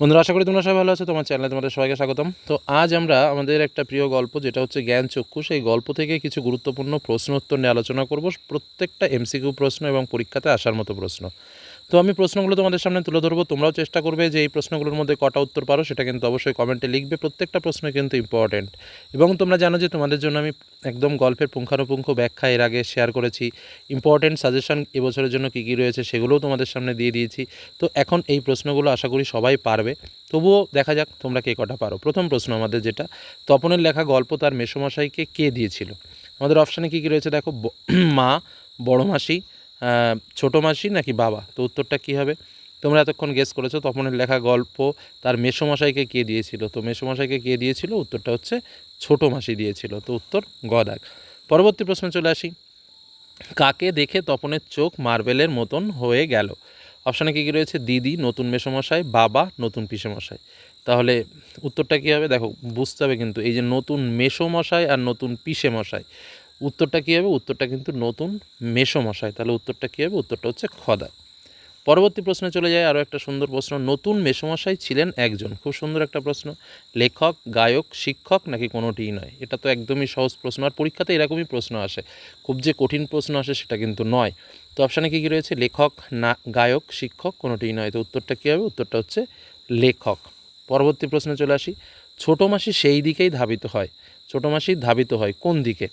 বন্ধুরা, আশা করি তোমরা সবাই ভালো আছো, তোমার চ্যানেলে তোমাদের সবাইকে স্বাগতম। তো আজ আমরা আমাদের একটা প্রিয় গল্প, যেটা হচ্ছে জ্ঞান চক্ষু। সেই গল্প থেকে কিছু গুরুত্বপূর্ণ প্রশ্ন উত্তর নিয়ে আলোচনা করব। প্রত্যেকটা এমসিকিউ প্রশ্ন এবং পরীক্ষাতে আসার মতো প্রশ্ন। তো আমি প্রশ্নগুলো তোমাদের সামনে তুলে ধরবো। তোমরাও চেষ্টা করবে যে এই প্রশ্নগুলোর মধ্যে কটা উত্তর পারো, সেটা কিন্তু অবশ্যই কমেন্টে লিখবে। প্রত্যেকটা প্রশ্ন কিন্তু ইম্পর্টেন্ট এবং তোমরা জানো যে তোমাদের জন্য আমি একদম গল্পের পুঙ্খানুপুঙ্খ ব্যাখ্যা এর আগে শেয়ার করেছি। ইম্পর্টেন্ট সাজেশন এবছরের জন্য কী কী রয়েছে সেগুলোও তোমাদের সামনে দিয়ে দিয়েছি। তো এখন এই প্রশ্নগুলো আশা করি সবাই পারবে। তবুও দেখা যাক তোমরা কে কটা পারো। প্রথম প্রশ্ন আমাদের যেটা, তপনের লেখা গল্প তার মেসোমশাইকে কে দিয়েছিল? আমাদের অপশানে কী কী রয়েছে দেখো? মা বড় মাসি ছোটো মাসি নাকি বাবা? তো উত্তরটা কী হবে? তোমরা এতক্ষণ গেস করেছ তপনের লেখা গল্প তার মেসোমশাইকে কে দিয়েছিল? তো মেসোমশাইকে কে দিয়েছিল? উত্তরটা হচ্ছে ছোটো মাসি দিয়েছিল। তো উত্তর গদাক পরবর্তী প্রশ্ন চলে আসি। কাকে দেখে তপনের চোখ মার্বেলের মতন হয়ে গেল? অপশানে কী কী রয়েছে? দিদি, নতুন মেসোমশাই, বাবা, নতুন পিসেমশাই। তাহলে উত্তরটা কী হবে? দেখো, বুঝতে হবে কিন্তু, এই যে নতুন মেসোমশাই আর নতুন পিসেমশাই উত্তরটা কী হবে? উত্তরটা কিন্তু নতুন মেসোমশাই। তাহলে উত্তরটা কী হবে? উত্তরটা হচ্ছে খদা। পরবর্তী প্রশ্নে চলে যায় আরও একটা সুন্দর প্রশ্ন। নতুন মেসোমশাই ছিলেন একজন। খুব সুন্দর একটা প্রশ্ন। লেখক, গায়ক, শিক্ষক নাকি কোনোটিই নয়? এটা তো একদমই সহজ প্রশ্ন। আর পরীক্ষাতে এরকমই প্রশ্ন আসে। খুব যে কঠিন প্রশ্ন আসে সেটা কিন্তু নয়। তো অপশানে কী কী রয়েছে? লেখক, না, গায়ক, শিক্ষক কোনোটিই নয়। তো উত্তরটা কী হবে? উত্তরটা হচ্ছে লেখক। পরবর্তী প্রশ্নে চলে আসি। ছোটো মাসি সেই দিকেই ধাবিত হয়। ছোটো মাসি ধাবিত হয় কোন দিকে?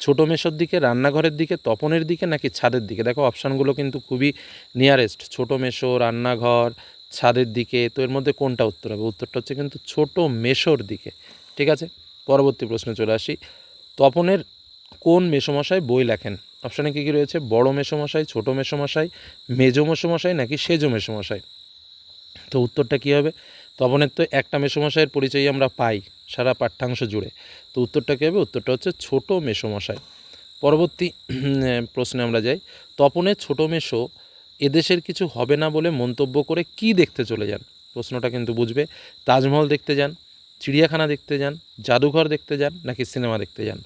ছোটো মেশোর দিকে, রান্নাঘরের দিকে, তপনের দিকে নাকি ছাদের দিকে? দেখো, অপশানগুলো কিন্তু খুবই নিয়ারেস্ট ছোটো মেশো রান্নাঘর, ছাদের দিকে। তো এর মধ্যে কোনটা উত্তর হবে? উত্তরটা হচ্ছে কিন্তু ছোটো মেশোর দিকে। ঠিক আছে? পরবর্তী প্রশ্নে চলে আসি। তপনের কোন মেসোমশাই বই লেখেন? অপশানে কী কী রয়েছে? বড় মেসোমশাই, ছোটো মেসোমশাই, মেজো মেসোমশাই নাকি সেজো মেসোমশাই? তো উত্তরটা কী হবে? তপনের তো একটা মেসোমশাইয়ের পরিচয় আমরা পাই সারা পাঠ্যাংশ জুড়ে। তো উত্তরটা কী হবে? উত্তরটা হচ্ছে ছোটো মেসোমশাই। পরবর্তী প্রশ্নে আমরা যাই। তপনের ছোটো মেসো এদেশের কিছু হবে না বলে মন্তব্য করে কি দেখতে চলে যান? প্রশ্নটা কিন্তু বুঝবে। তাজমহল দেখতে যান, চিড়িয়াখানা দেখতে যান, জাদুঘর দেখতে যান, নাকি সিনেমা দেখতে যান?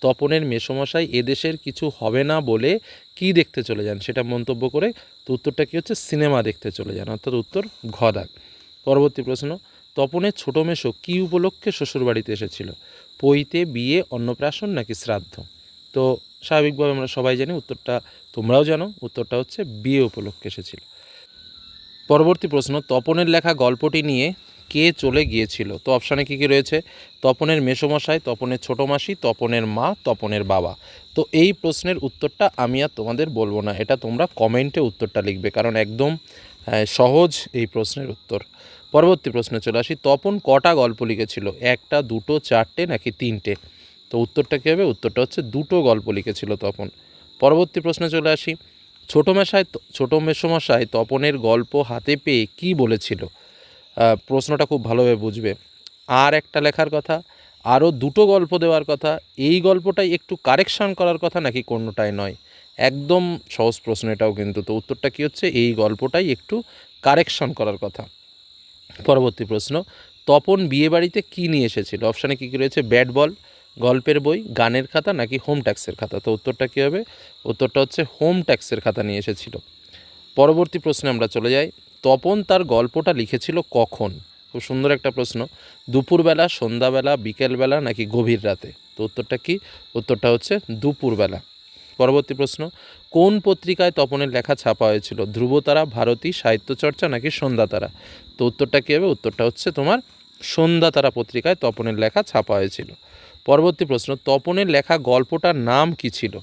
তপনের মেসোমশাই এদেশের কিছু হবে না বলে কি দেখতে চলে যান? সেটা মন্তব্য করে তো উত্তরটা কী হচ্ছে? সিনেমা দেখতে চলে যান। অর্থাৎ উত্তর ঘদাক পরবর্তী প্রশ্ন, তপনের ছোটো মেসো কী উপলক্ষে শ্বশুরবাড়িতে এসেছিল? পৈতে, বিয়ে, অন্নপ্রাশন নাকি শ্রাদ্ধ? তো স্বাভাবিকভাবে আমরা সবাই জানি উত্তরটা, তোমরাও জানো, উত্তরটা হচ্ছে বিয়ে উপলক্ষে এসেছিল। পরবর্তী প্রশ্ন, তপনের লেখা গল্পটি নিয়ে কে চলে গিয়েছিল? তো অপশানে কী কী রয়েছে? তপনের মেসোমশাই, তপনের ছোটো মাসি, তপনের মা, তপনের বাবা। তো এই প্রশ্নের উত্তরটা আমি আর তোমাদের বলব না, এটা তোমরা কমেন্টে উত্তরটা লিখবে, কারণ একদম সহজ এই প্রশ্নের উত্তর। পরবর্তী প্রশ্নে চলে আসি। তপন কটা গল্প লিখেছিল? একটা, দুটো, চারটে, নাকি তিনটে? তো উত্তরটা কী হবে? উত্তরটা হচ্ছে দুটো গল্প লিখেছিল তপন। পরবর্তী প্রশ্নে চলে আসি। ছোটো মেশায় ছোটো মেসোমশাই তপনের গল্প হাতে পেয়ে কি বলেছিল? প্রশ্নটা খুব ভালোভাবে বুঝবে। আর একটা লেখার কথা, আরও দুটো গল্প দেওয়ার কথা, এই গল্পটাই একটু কারেকশান করার কথা নাকি কোনোটাই নয়? একদম সহজ প্রশ্ন এটাও কিন্তু। তো উত্তরটা কী হচ্ছে? এই গল্পটাই একটু কারেকশন করার কথা। পরবর্তী প্রশ্ন, তপন বিয়েবাড়িতে কী নিয়ে এসেছিল? অপশানে কী কী রয়েছে? ব্যাট বল গল্পের বই, গানের খাতা নাকি হোম ট্যাক্সের খাতা? তো উত্তরটা কী হবে? উত্তরটা হচ্ছে হোম ট্যাক্সের খাতা নিয়ে এসেছিল। পরবর্তী প্রশ্নে আমরা চলে যাই। তপন তার গল্পটা লিখেছিল কখন? খুব সুন্দর একটা প্রশ্ন। দুপুরবেলা, সন্ধ্যাবেলা, বিকেলবেলা নাকি গভীর রাতে? তো উত্তরটা কি? উত্তরটা হচ্ছে দুপুরবেলা। পরবর্তী প্রশ্ন, কোন পত্রিকায় তপনের লেখা ছাপা হয়েছিল? ধ্রুবতারা, ভারতী, সাহিত্যচর্চা নাকি সন্ধ্যাতারা? তো উত্তরটা কী হবে? উত্তরটা হচ্ছে তোমার সন্ধ্যাতারা পত্রিকায় তপনের লেখা ছাপা হয়েছিল। পরবর্তী প্রশ্ন, তপনের লেখা গল্পটার নাম কি ছিল?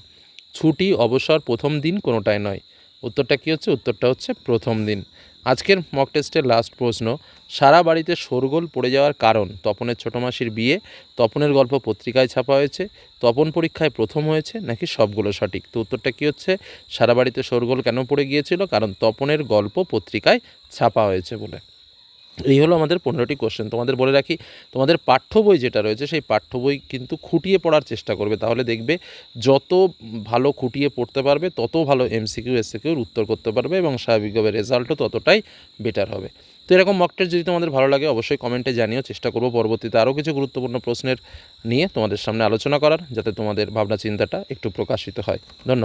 ছুটি, অবসর, প্রথম দিন কোনোটাই নয়। উত্তরটা কী হচ্ছে? উত্তরটা হচ্ছে প্রথম দিন। আজকের মক টেস্টের লাস্ট প্রশ্ন, সারা বাড়িতে শোরগোল পড়ে যাওয়ার কারণ? তপনের ছোটো মাসির বিয়ে, তপনের গল্প পত্রিকায় ছাপা হয়েছে, তপন পরীক্ষায় প্রথম হয়েছে নাকি সবগুলো সঠিক? তো উত্তরটা কী হচ্ছে? সারা বাড়িতে শোরগোল কেন পড়ে গিয়েছিল? কারণ তপনের গল্প পত্রিকায় ছাপা হয়েছে বলে। এই হলো আমাদের পনেরোটি কোশ্চেন তোমাদের বলে রাখি, তোমাদের পাঠ্য বই যেটা রয়েছে, সেই পাঠ্য বই কিন্তু খুঁটিয়ে পড়ার চেষ্টা করবে। তাহলে দেখবে যত ভালো খুঁটিয়ে পড়তে পারবে, তত ভালো এমসিকিউ এসসিকিউর উত্তর করতে পারবে এবং স্বাভাবিকভাবে রেজাল্টও ততটাই বেটার হবে। তো এরকম মক টেস্ট যদি তোমাদের ভালো লাগে, অবশ্যই কমেন্টে জানিও। চেষ্টা করব পরবর্তীতে আরও কিছু গুরুত্বপূর্ণ প্রশ্নের নিয়ে তোমাদের সামনে আলোচনা করার, যাতে তোমাদের ভাবনা চিন্তাটা একটু প্রকাশিত হয়। ধন্যবাদ।